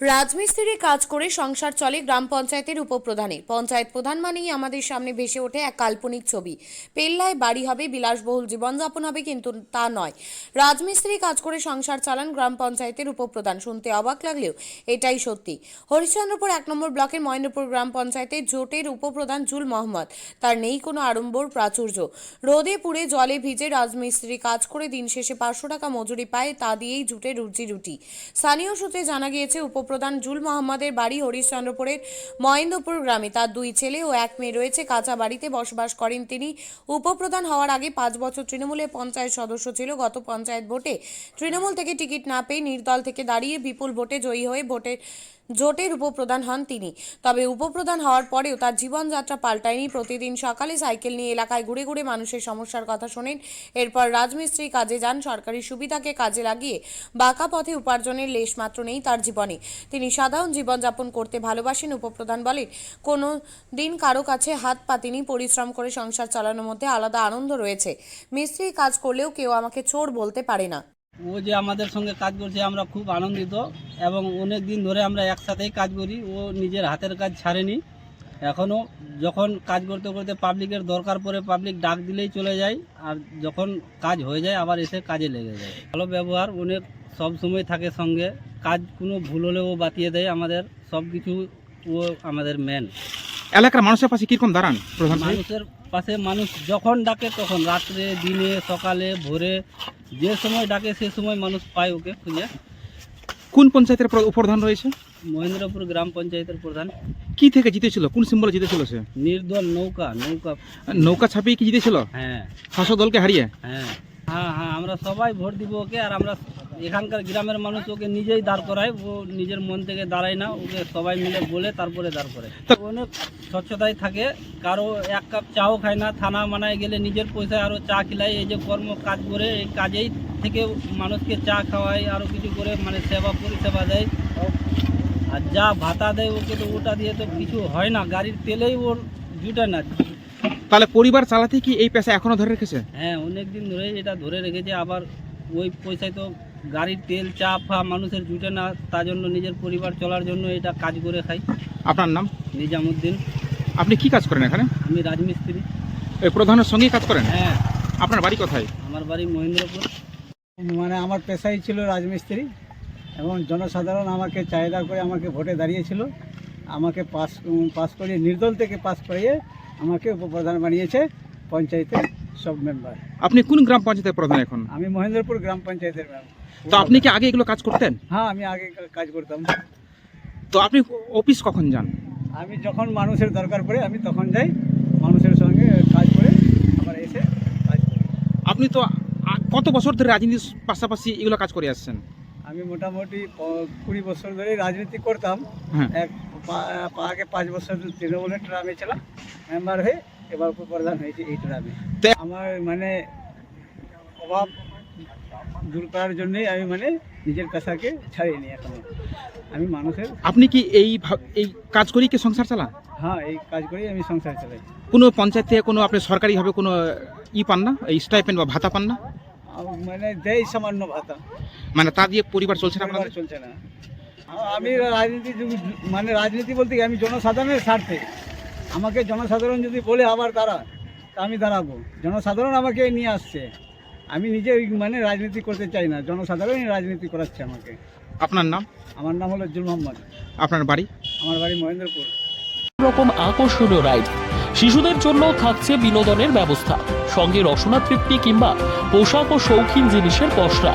রাজমিস্ত্রি কাজ করে সংসার চলে গ্রাম পঞ্চায়েতের উপপ্রধানে পঞ্চায়েত প্রধান মানেই আমাদের সামনে ভেসে ওঠে এক কাল্পনিক ছবি। পেল্লায় বাড়ি হবে, বিলাসবহুল জীবনযাপন হবে কিন্তু তা নয়। রাজমিস্ত্রি কাজ করে সংসার চালান গ্রাম পঞ্চায়েতের উপপ্রধান। শুনতে অবাক লাগলেও এটাই সত্যি। হরিশ্চন্দ্রপুর এক নম্বর ব্লকের মহেন্দ্রপুর গ্রাম পঞ্চায়েতে জোটের উপপ্রধান জুল মোহাম্মদ। তার নেই কোনো আড়ম্বর প্রাচুর্য। রোদে পুড়ে জলে ভিজে রাজমিস্ত্রি কাজ করে দিন শেষে পাঁচশো টাকা মজুরি পায়, তা দিয়েই জুটে রুজি রুটি। স্থানীয় সূত্রে জানা গিয়েছে উপপ্রধান জুল মোহাম্মদের বাড়ি হরিশ্চন্দ্রপুরের মহেন্দ্রপুর গ্রামে। তার দুই ছেলে ও এক মেয়ে রয়েছে। কাঁচা বাড়িতে বসবাস করেন তিনি। উপপ্রধান হওয়ার আগে পাঁচ বছর তৃণমূলের পঞ্চায়েত সদস্য ছিল। গত পঞ্চায়েত ভোটে তৃণমূল থেকে টিকিট না পেয়ে নির্দল থেকে দাঁড়িয়ে বিপুল ভোটে জয়ী হয়ে ভোটের জোটের উপপ্রধান হন তিনি। তবে উপপ্রধান হওয়ার পরেও তার জীবনযাত্রা পাল্টায়নি। প্রতিদিন সকালে সাইকেল নিয়ে এলাকায় ঘুরে ঘুরে মানুষের সমস্যার কথা শোনেন। এরপর রাজমিস্ত্রি কাজে যান। সরকারি সুবিধাকে কাজে লাগিয়ে বাঁকা পথে উপার্জনের লেশমাত্র নেই তার জীবনে। তিনি সাধারণ জীবনযাপন করতে ভালোবাসেন উপপ্রধান বলেন কোনো দিন কারও কাছে হাত পাতিনি, পরিশ্রম করে সংসার চালানোর মধ্যে আলাদা আনন্দ রয়েছে। মিস্ত্রি কাজ করলেও কেউ আমাকে চোর বলতে পারে না। ও যে আমাদের সঙ্গে কাজ করছে, আমরা খুব আনন্দিত এবং অনেক দিন ধরে আমরা একসাথেই কাজ করি। ও নিজের হাতের কাজ ছাড়েনি। এখনও যখন কাজ করতে করতে পাবলিকের দরকার পড়ে, পাবলিক ডাক দিলেই চলে যায় আর যখন কাজ হয়ে যায়, আবার এসে কাজে লেগে যায়। ভালো ব্যবহার অনেক সব সময় থাকে সঙ্গে। কাজ কোনো ভুল হলেও ও বাতিয়ে দেয় আমাদের সব কিছু ও আমাদের মেন এলাকার মানুষের পাশে কীরকম দাঁড়ান প্রধান মানুষের পাশে মানুষ যখন ডাকে তখন রাত্রে দিনে সকালে ভোরে যে সময় ডাকে সে সময় মানুষ পায় ওকে খুঁজে। কোন পঞ্চায়েতের প্র- উপপ্রধান রয়েছে? মহেন্দ্রপুর গ্রাম পঞ্চায়েতের প্রধান। কি থেকে জিতেছিল? কোন সিম্বলে জিতেছিল সে? নির্দল নৌকা নৌকা। নৌকা ছাপিয়ে কি জিতেছিল? হ্যাঁ। শাসক দলকে হারিয়ে? হ্যাঁ। হ্যাঁ হ্যাঁ আমরা সবাই ভোট দিব ওকে আর আমরা এখানকার গ্রামের মানুষ ওকে নিজেই দাঁড় করায় ও নিজের মন থেকে দাঁড়ায় না ওকে সবাই মিলে বলে তারপরে দাঁড় করে। অনেক স্বচ্ছতায় থাকে কারও এক কাপ চাও খায় না থানা মানায় গেলে নিজের পয়সায় আরও চা খিলায় এই যে কর্ম কাজ করে এই কাজেই থেকে মানুষকে চা খাওয়ায় আরও কিছু করে মানে সেবা পরিষেবা দেয়। আর যা ভাতা দেয় ওকে তো ওটা দিয়ে তো কিছু হয় না গাড়ির তেলেই ওর জুটে না। তাহলে পরিবার চালাতে কি এই পেশা এখনও ধরে রেখেছে? হ্যাঁ অনেক দিন ধরে এটা ধরে রেখেছে আবার ওই পয়সায় তো গাড়ির তেল চা ফা মানুষের জুটে না তার জন্য নিজের পরিবার চলার জন্য এটা কাজ করে খাই। আপনার নাম? নিজামুদ্দিন। আপনি কি কাজ করেন এখানে? আমি রাজমিস্ত্রি। এই প্রধানের সঙ্গেই কাজ করেন? হ্যাঁ। আপনার বাড়ি কোথায়? আমার বাড়ি মহেন্দ্রপুর। মানে আমার পেশাই ছিল রাজমিস্ত্রি এবং জনসাধারণ আমাকে চাহিদা করে আমাকে ভোটে দাঁড়িয়েছিল। আমাকে পাস পাস করিয়ে নির্দল থেকে পাস করিয়ে আমাকে উপপ্রধান বানিয়েছে পঞ্চায়েতের সব মেম্বার আপনি কোন গ্রাম পঞ্চায়েতের প্রধান এখন? আমি মহেন্দ্রপুর গ্রাম পঞ্চায়েতের। তো আপনি কি আগে এগুলো কাজ করতেন? হ্যাঁ আমি আগে কাজ করতাম। তো আপনি অফিস কখন যান? আমি যখন মানুষের দরকার পড়ে আমি তখন যাই। মানুষের সঙ্গে কাজ করে আবার এসে কাজ করি। আপনি তো কত বছর ধরে রাজনীতির পাশাপাশি এগুলো কাজ করে আসছেন? আমি মোটামুটি কুড়ি বছর ধরে রাজনীতি করতাম। হ্যাঁ। এক আগে পাঁচ বছর তৃণমূলের ট্রামে ছিলাম মেম্বার হয়ে এবার উপপ্রধান হয়েছে এই ট্রামে আমার মানে অভাব দূর করার জন্যই আমি মানে নিজের পেশাকে ছাড়িয়ে নিই এখন। আমি মানুষের আপনি কি এই এই কাজ করেই কি সংসার চালান? হ্যাঁ এই কাজ করেই আমি সংসার চালাই। কোনো পঞ্চায়েত থেকে কোনো আপনি সরকারিভাবে কোনো ই পান না? এই স্টাইপেন্ড বা ভাতা পান না? মানে দেয় সামান্য ভাতা। মানে তা দিয়ে পরিবার চলছে না চলছে না। আমি রাজনীতি মানে রাজনীতি বলতে আমি জনসাধারণের স্বার্থে। আমাকে জনসাধারণ যদি বলে আবার দাঁড়া তা আমি দাঁড়াবো। জনসাধারণ আমাকে নিয়ে আসছে। আমি নিজে ওই মানে রাজনীতি করতে চাই না জনসাধারণই রাজনীতি করাচ্ছে আমাকে। আপনার নাম? আমার নাম হলো জুল মোহাম্মদ। আপনার বাড়ি? আমার বাড়ি মহেন্দ্রপুর। রকম আকর্ষণীয় রাইড। শিশুদের জন্য থাকছে বিনোদনের ব্যবস্থা। সঙ্গে রসনা তৃপ্তি কিংবা পোশাক ও শৌখিন জিনিসের পসরা।